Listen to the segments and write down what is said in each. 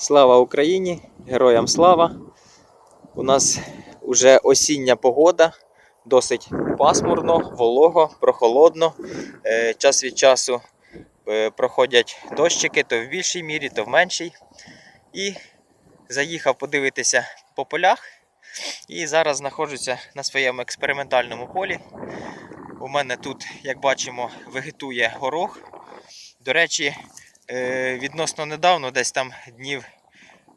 Слава Україні! Героям слава! У нас вже осіння погода, досить пасмурно, волого, прохолодно. Е, Час від часу е, проходять дощики то в більшій мірі, то в меншій. І заїхав подивитися по полях. І зараз знаходжуся на своєму експериментальному полі. У мене тут, як бачимо, вегетує горох. До речі, відносно недавно, десь там днів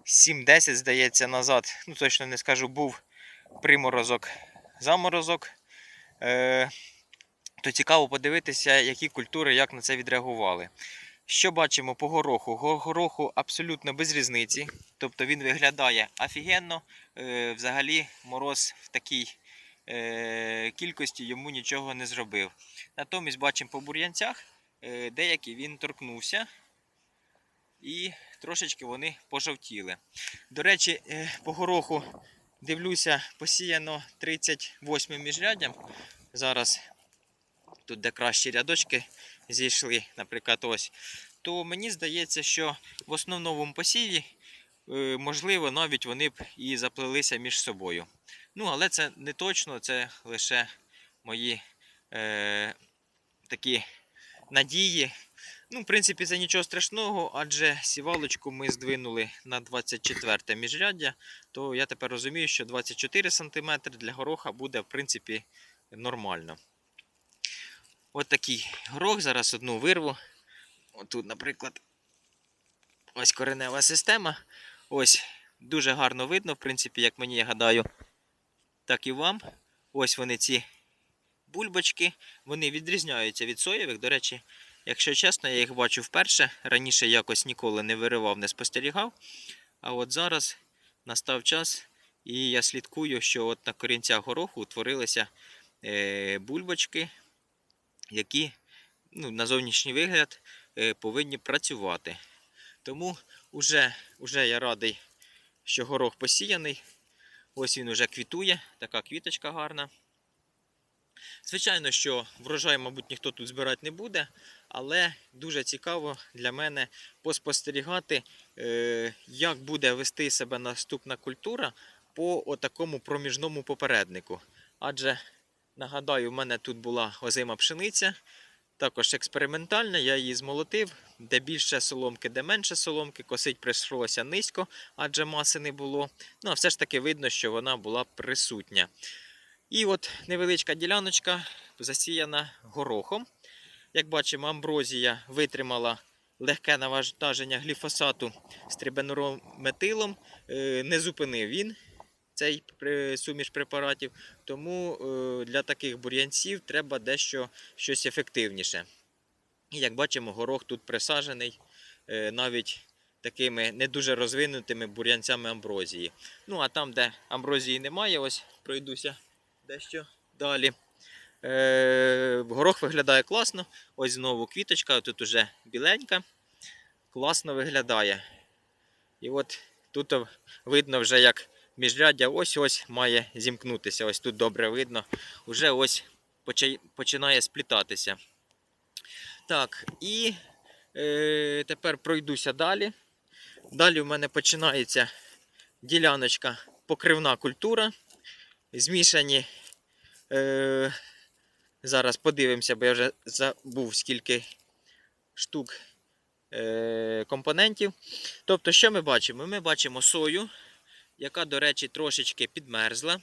7-10, здається, назад, ну точно не скажу, був приморозок, заморозок. Е, то цікаво подивитися, які культури як на це відреагували. Що бачимо по гороху? Гороху абсолютно без різниці. Тобто він виглядає офігенно. Е, взагалі мороз в такій е, кількості йому нічого не зробив. Натомість бачимо по бур'янцях, е, деякі він торкнувся і трошечки вони пожовтіли. До речі, е, по гороху дивлюся, посіяно 38 міжряддям. Зараз тут, де кращі рядочки зійшли, наприклад, ось, то мені здається, що в основному посіві, е, можливо, навіть вони б і заплелися між собою. Ну, але це не точно, це лише мої е, такі надії. Ну, в принципі, це нічого страшного, адже сівалочку ми здвинули на 24 міжряддя, то я тепер розумію, що 24 см для гороха буде, в принципі, нормально. От такий горох, зараз одну вирву. Отут, наприклад, ось коренева система. Ось дуже гарно видно, в принципі, як мені я гадаю, так і вам. Ось вони ці бульбочки, вони відрізняються від соєвих. До речі, якщо чесно, я їх бачу вперше. Раніше якось ніколи не виривав, не спостерігав. А от зараз настав час, і я слідкую, що от на корінцях гороху утворилися е, бульбочки, які ну, на зовнішній вигляд е, повинні працювати. Тому вже, вже я радий, що горох посіяний. Ось він уже квітує, така квіточка гарна. Звичайно, що врожай, мабуть, ніхто тут збирати не буде, але дуже цікаво для мене поспостерігати, е, як буде вести себе наступна культура по отакому проміжному попереднику. Адже, нагадаю, в мене тут була озима пшениця, також експериментальна, я її змолотив, де більше соломки, де менше соломки, косить прийшлося низько, адже маси не було. Ну, а все ж таки видно, що вона була присутня. І от невеличка діляночка засіяна горохом. Як бачимо, амброзія витримала легке навантаження гліфосату з трибенурометилом. Е, Не зупинив він цей суміш препаратів. Тому е, для таких бур'янців треба дещо щось ефективніше. І як бачимо, горох тут присаджений е, навіть такими не дуже розвинутими бур'янцями амброзії. Ну а там, де амброзії немає, ось пройдуся дещо далі. Е, горох виглядає класно. Ось знову квіточка, тут уже біленька. Класно виглядає. І от тут видно вже, як міжряддя ось-ось має зімкнутися. Ось тут добре видно. Уже ось починає сплітатися. Так, і е, тепер пройдуся далі. Далі в мене починається діляночка покривна культура. Змішані. Е, зараз подивимося, бо я вже забув скільки штук е, компонентів. Тобто, що ми бачимо? Ми бачимо сою, яка, до речі, трошечки підмерзла.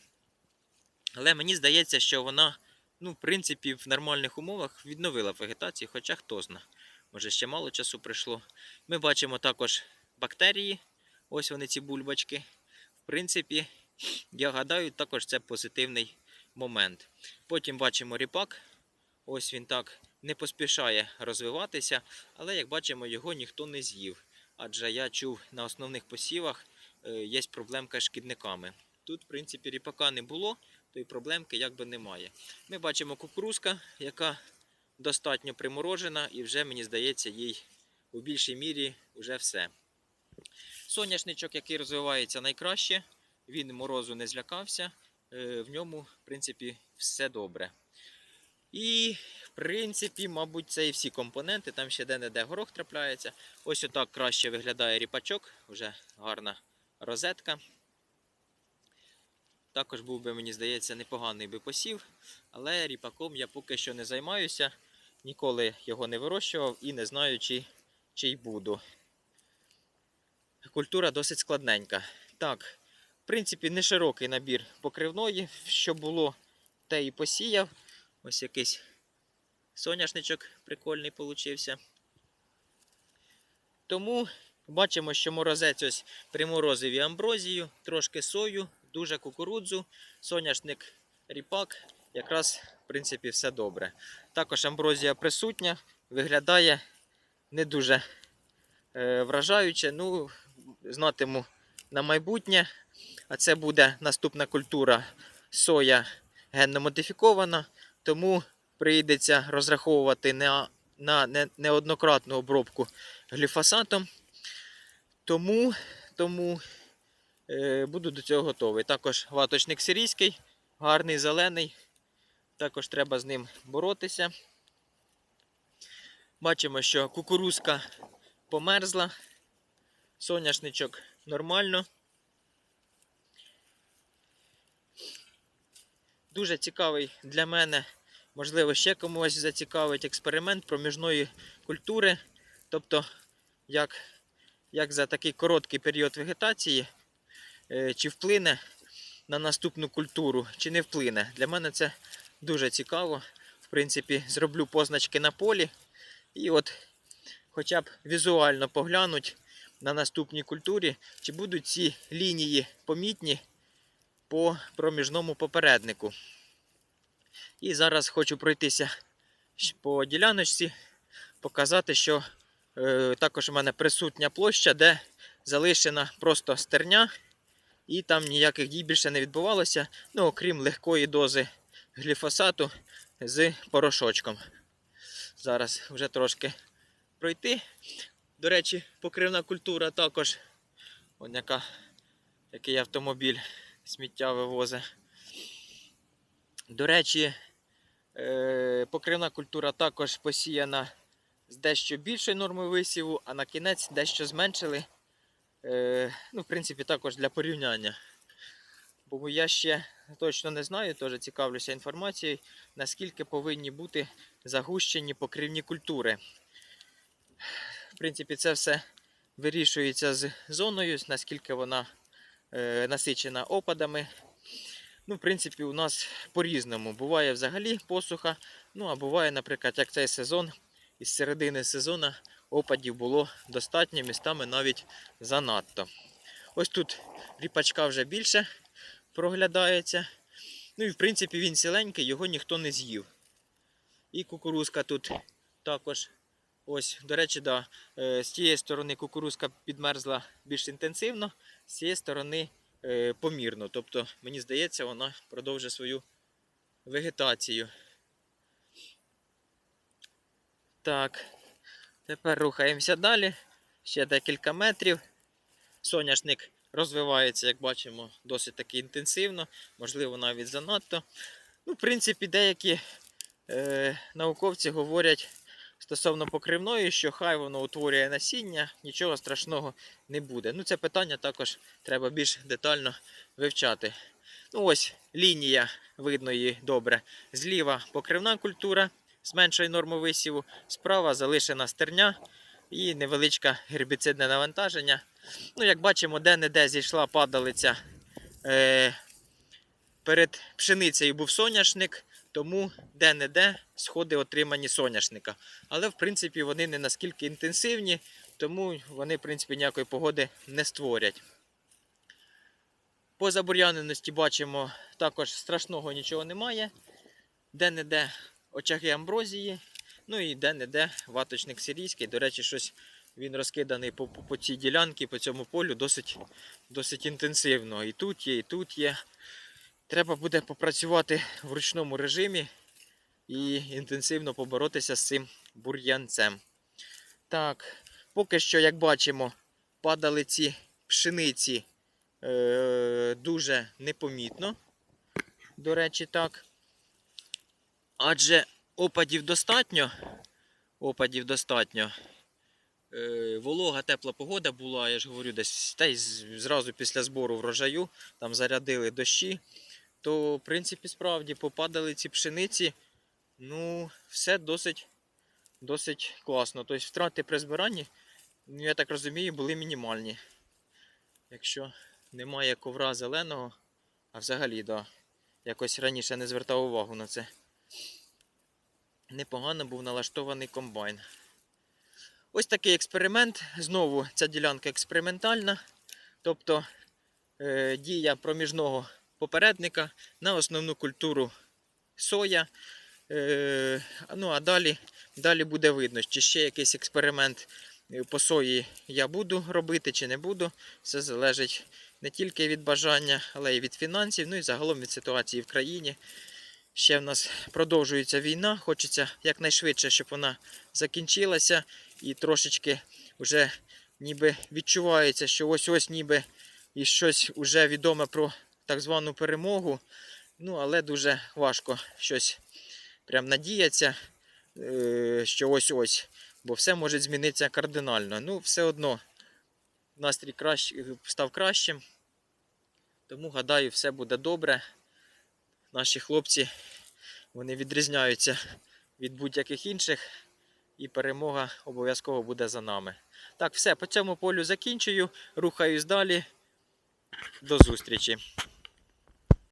Але мені здається, що вона, ну, в принципі, в нормальних умовах відновила вегетацію, хоча хто зна. Може, ще мало часу прийшло. Ми бачимо також бактерії. Ось вони ці бульбочки. В принципі, я гадаю, також це позитивний момент. Потім бачимо ріпак. Ось він так не поспішає розвиватися, але як бачимо, його ніхто не з'їв. Адже я чув на основних посівах е, є проблемка з шкідниками. Тут, в принципі, ріпака не було, то і проблемки якби немає. Ми бачимо кукурузка, яка достатньо приморожена, і вже, мені здається, їй у більшій мірі вже все. Соняшничок, який розвивається найкраще, він морозу не злякався, в ньому, в принципі, все добре. І, в принципі, мабуть, це і всі компоненти. Там ще де-не-де горох трапляється. Ось отак краще виглядає ріпачок, вже гарна розетка. Також був би, мені здається, непоганий би посів, але ріпаком я поки що не займаюся. Ніколи його не вирощував і не знаю, чи, чи й буду. Культура досить складненька. Так, принципі, не широкий набір покривної. Що було, те і посіяв. Ось якийсь соняшничок прикольний получився. Тому бачимо, що морозець ось приморозив і амброзію, трошки сою, дуже кукурудзу, соняшник ріпак. Якраз, в принципі, все добре. Також амброзія присутня, виглядає не дуже е, вражаюче. Ну, знатиму на майбутнє. А це буде наступна культура соя генно модифікована, тому прийдеться розраховувати на, на не- неоднократну обробку гліфосатом. Тому, тому е, буду до цього готовий. Також ваточник сирійський, гарний, зелений. Також треба з ним боротися. Бачимо, що кукурузка померзла, соняшничок нормально. Дуже цікавий для мене, можливо, ще комусь зацікавить експеримент проміжної культури. Тобто, як, як за такий короткий період вегетації, е, чи вплине на наступну культуру, чи не вплине. Для мене це дуже цікаво. В принципі, зроблю позначки на полі і от хоча б візуально поглянуть на наступній культурі, чи будуть ці лінії помітні по проміжному попереднику. І зараз хочу пройтися по діляночці, показати, що е, також у мене присутня площа, де залишена просто стерня, і там ніяких дій більше не відбувалося, ну, окрім легкої дози гліфосату з порошочком. Зараз вже трошки пройти. До речі, покривна культура також. Ось яка, який автомобіль сміття вивозить. До речі, е, покривна культура також посіяна з дещо більшою нормою висіву, а на кінець дещо зменшили. Е, ну, в принципі, також для порівняння. Бо я ще точно не знаю, теж цікавлюся інформацією, наскільки повинні бути загущені покривні культури. В принципі, це все вирішується з зоною, наскільки вона насичена опадами. Ну, в принципі, у нас по-різному. Буває взагалі посуха, ну а буває, наприклад, як цей сезон, із середини сезону опадів було достатньо, містами навіть занадто. Ось тут ріпачка вже більше проглядається. Ну і в принципі він ціленький, його ніхто не з'їв. І кукурузка тут також. Ось, до речі, да, е, з тієї сторони кукурузка підмерзла більш інтенсивно, з цієї сторони е, помірно. Тобто, мені здається, вона продовжує свою вегетацію. Так, тепер рухаємося далі. Ще декілька метрів. Соняшник розвивається, як бачимо, досить таки інтенсивно, можливо, навіть занадто. Ну, в принципі, деякі е, науковці говорять стосовно покривної, що хай воно утворює насіння, нічого страшного не буде. Ну, це питання також треба більш детально вивчати. Ну, ось лінія, видно її добре. Зліва покривна культура з меншою нормою висіву, справа залишена стерня і невеличке гербіцидне навантаження. Ну, як бачимо, де-не-де зійшла падалиця. Е, перед пшеницею був соняшник, тому де-не-де сходи отримані соняшника. Але, в принципі, вони не наскільки інтенсивні, тому вони, в принципі, ніякої погоди не створять. По забур'яненості бачимо, також страшного нічого немає. Де-не-де очаги амброзії, ну і де-не-де ваточник сирійський. До речі, щось він розкиданий по, по, по цій ділянці, по цьому полю досить, досить інтенсивно. І тут є, і тут є. Треба буде попрацювати в ручному режимі і інтенсивно поборотися з цим бур'янцем. Так, поки що, як бачимо, падали ці пшениці е, дуже непомітно. До речі, так. Адже опадів достатньо. Опадів достатньо. Е, волога, тепла погода була, я ж говорю, десь та й зразу після збору врожаю, там зарядили дощі, то, в принципі, справді попадали ці пшениці. Ну, все досить, досить класно. Тобто втрати при збиранні, ну, я так розумію, були мінімальні. Якщо немає ковра зеленого, а взагалі, да, якось раніше не звертав увагу на це. Непогано був налаштований комбайн. Ось такий експеримент. Знову ця ділянка експериментальна. Тобто е, дія проміжного попередника на основну культуру соя. Е, ну а далі, далі буде видно, чи ще якийсь експеримент е, по сої я буду робити, чи не буду. Все залежить не тільки від бажання, але й від фінансів, ну і загалом від ситуації в країні. Ще в нас продовжується війна. Хочеться якнайшвидше, щоб вона закінчилася і трошечки вже ніби відчувається, що ось-ось ніби і щось вже відоме про так звану перемогу. Ну, але дуже важко щось прям надіятися, е, що ось-ось, бо все може змінитися кардинально. Ну, все одно настрій кращ... став кращим. Тому гадаю, все буде добре. Наші хлопці вони відрізняються від будь-яких інших, і перемога обов'язково буде за нами. Так, все, по цьому полю закінчую. Рухаюсь далі. До зустрічі.